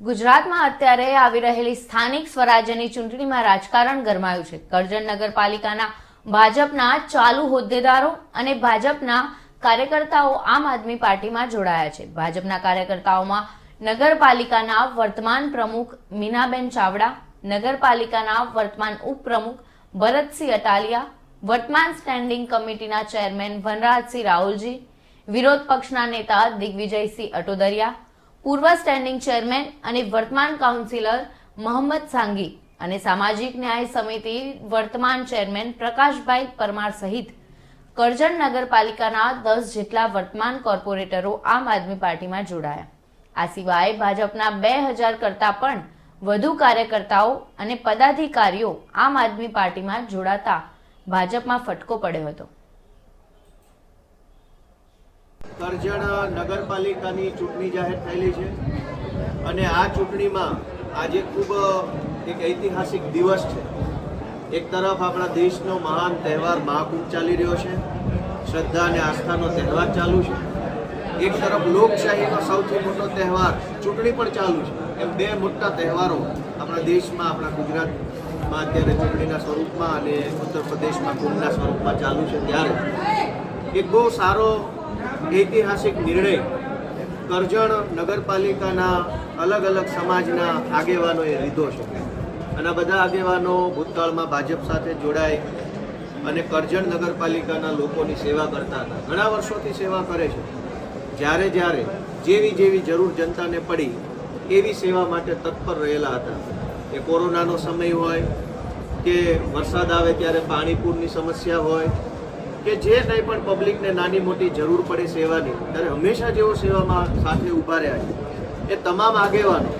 ગુજરાતમાં અત્યારે આવી રહેલી સ્થાનિક સ્વરાજ્યની ચૂંટણીમાં રાજકારણ ગરમાયું છે. કરજણ નગરપાલિકાના ભાજપના ચાલુ હોદ્દેદારો અને ભાજપના કાર્યકર્તાઓ આમ આદમી પાર્ટીમાં જોડાયા છે. ભાજપના કાર્યકર્તાઓમાં નગરપાલિકાના વર્તમાન પ્રમુખ મીનાબેન ચાવડા, નગરપાલિકાના વર્તમાન ઉપપ્રમુખ ભરતસિંહ અટાલિયા, વર્તમાન સ્ટેન્ડિંગ કમિટીના ચેરમેન વનરાજસિંહ રાહુલજી, વિરોધ પક્ષના નેતા દિગ્વિજયસિંહ અટોદરિયા પૂર્વ સ્ટેન્ડિંગ ચેરમેન અને વર્તમાન કાઉન્સિલર મોહમ્મદ સાંગી અને સામાજિક ન્યાય સમિતિ વર્તમાન ચેરમેન પ્રકાશભાઈ પરમાર સહિત કરજણ નગરપાલિકાના દસ જેટલા વર્તમાન કોર્પોરેટરો આમ આદમી પાર્ટીમાં જોડાયા. આ સિવાય ભાજપના બે હજાર કરતા પણ વધુ કાર્યકર્તાઓ અને પદાધિકારીઓ આમ આદમી પાર્ટીમાં જોડાતા ભાજપમાં ફટકો પડ્યો હતો. કરજણ નગરપાલિકાની ચૂંટણી જાહેર થયેલી છે. અને આ ચૂંટણીમાં આજે ખૂબ, એક ઐતિહાસિક દિવસ છે. એક તરફ આપણા દેશનો મહાન તહેવાર મહાકુંભ ચાલી રહ્યો છે. શ્રદ્ધા અને આસ્થાનો તહેવાર ચાલુ છે. એક તરફ લોકશાહીનો સૌથી મોટો તહેવાર ચૂંટણી પણ ચાલુ છે. એમ બે મોટા તહેવારો આપણા દેશમાં, આપણા ગુજરાતમાં અત્યારે ચૂંટણીના સ્વરૂપમાં અને ઉત્તર પ્રદેશમાં કુંભના સ્વરૂપમાં ચાલુ છે ત્યારે. એક બહુ સારો ઐતિહાસિક નિર્ણય કરજણ નગરપાલિકાના અલગ અલગ સમાજના આગેવાનોએ લીધો છે. અને બધા આગેવાનો ભૂતકાળમાં ભાજપ સાથે જોડાય અને કરજણ નગરપાલિકાના લોકોની સેવા કરતા હતા. ઘણા વર્ષોથી સેવા કરે છે. જ્યારે જ્યારે જેવી જેવી જરૂર જનતાને પડી, એવી સેવા માટે તત્પર રહેલા હતા. એ કોરોનાનો સમય હોય, કે વરસાદ આવે ત્યારે પાણીપૂરની સમસ્યા હોય કે જે કંઈ પણ પબ્લિકને નાની મોટી જરૂર પડે સેવાની, ત્યારે હંમેશા જેઓ સેવામાં સાથે ઊભા રહ્યા છે. એ તમામ આગેવાનો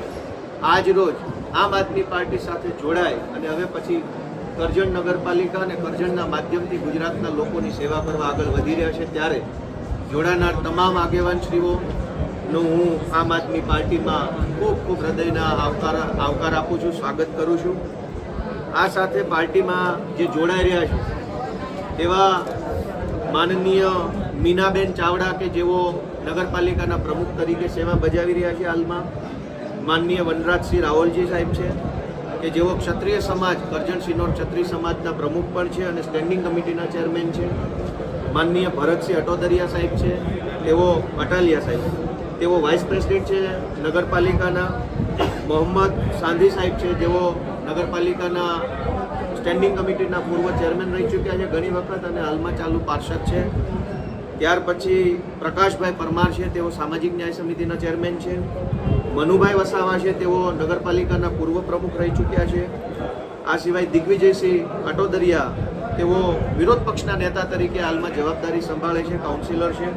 આજ રોજ આમ આદમી પાર્ટી સાથે જોડાય અને હવે પછી કરજણ નગરપાલિકા અને કરજણના માધ્યમથી ગુજરાતના લોકોની સેવા કરવા આગળ વધી રહ્યા છે, ત્યારે જોડાનાર તમામ આગેવાનશ્રીઓનું હું આમ આદમી પાર્ટીમાં ખૂબ ખૂબ હૃદયના આવકાર આવકાર આપું છું, સ્વાગત કરું છું. આ સાથે પાર્ટીમાં જે જોડાઈ રહ્યા છે એવા માનનીય મીનાબેન ચાવડા કે જેઓ નગરપાલિકાના પ્રમુખ તરીકે સેવા બજાવી રહ્યા છે હાલમાં. માનનીય વનરાજસિંહ રાવલજી સાહેબ છે કે જેઓ ક્ષત્રિય સમાજ, કરજણ સિનોર ક્ષત્રિય સમાજના પ્રમુખ પણ છે અને સ્ટેન્ડિંગ કમિટીના ચેરમેન છે. માનનીય ભરતસિંહ અટોદરિયા સાહેબ છે, તેઓ અટાલિયા સાહેબ તેઓ વાઇસ પ્રેસિડેન્ટ છે નગરપાલિકાના, મોહમ્મદ સાંધી સાહેબ છે, જેઓ નગરપાલિકાના સ્ટેન્ડિંગ કમિટીના પૂર્વ ચેરમેન રહી ચૂક્યા છે. ઘણી વખત અને હાલમાં ચાલુ પાર્ષદ છે. ત્યાર પછી પ્રકાશભાઈ પરમાર છે, તેઓ સામાજિક ન્યાય સમિતિના ચેરમેન છે. મનુભાઈ વસાવા છે, તેઓ નગરપાલિકાના પૂર્વ પ્રમુખ રહી ચૂક્યા છે. આ સિવાય દિગ્વિજયસિંહ અટોદરિયા તેઓ વિરોધ પક્ષના નેતા તરીકે હાલમાં જવાબદારી સંભાળે છે કાઉન્સિલર છે.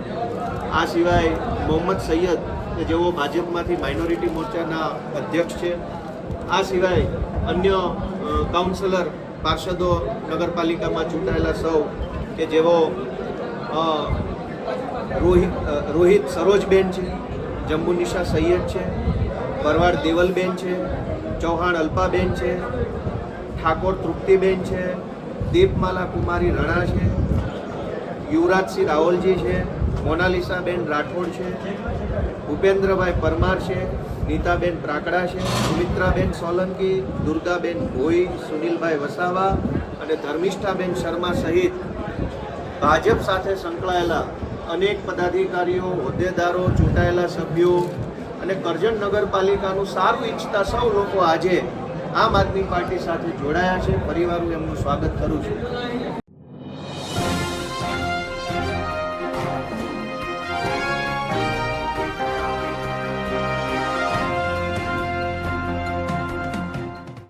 આ સિવાય મોહમ્મદ સૈયદ, કે જેઓ ભાજપમાંથી માઇનોરિટી મોરચાના અધ્યક્ષ છે. આ સિવાય અન્ય કાઉન્સિલર પાર્ષદો નગરપાલિકામાં ચૂંટાયેલા સૌ કે જેઓ રોહિત રોહિત સરોજબેન છે જંબુનિશા સૈયદ છે પરવાડ દેવલબેન છે, ચૌહાણ અલ્પાબેન છે, ઠાકોર તૃપ્તિબેન છે, દીપમાલા કુમારી રણા છે, યુવરાજસિંહ રાવલજી છે, મોનાલિસાબેન રાઠોડ છે, ભૂપેન્દ્રભાઈ પરમાર છે નીતાબેન પ્રાકડા છે, સુમિત્રાબેન સોલંકી, દુર્ગાબેન ભોઈ, સુનિલભાઈ વસાવા અને ધર્મિષ્ઠાબેન શર્મા સહિત ભાજપ સાથે સંકળાયેલા અનેક પદાધિકારીઓ, હોદ્દેદારો, ચૂંટાયેલા સભ્યો અને કરજણ નગરપાલિકાનું સારું ઈચ્છતા સૌ લોકો આજે આમ આદમી પાર્ટી સાથે જોડાયા છે. પરિવારનું એમનું સ્વાગત કરું છું.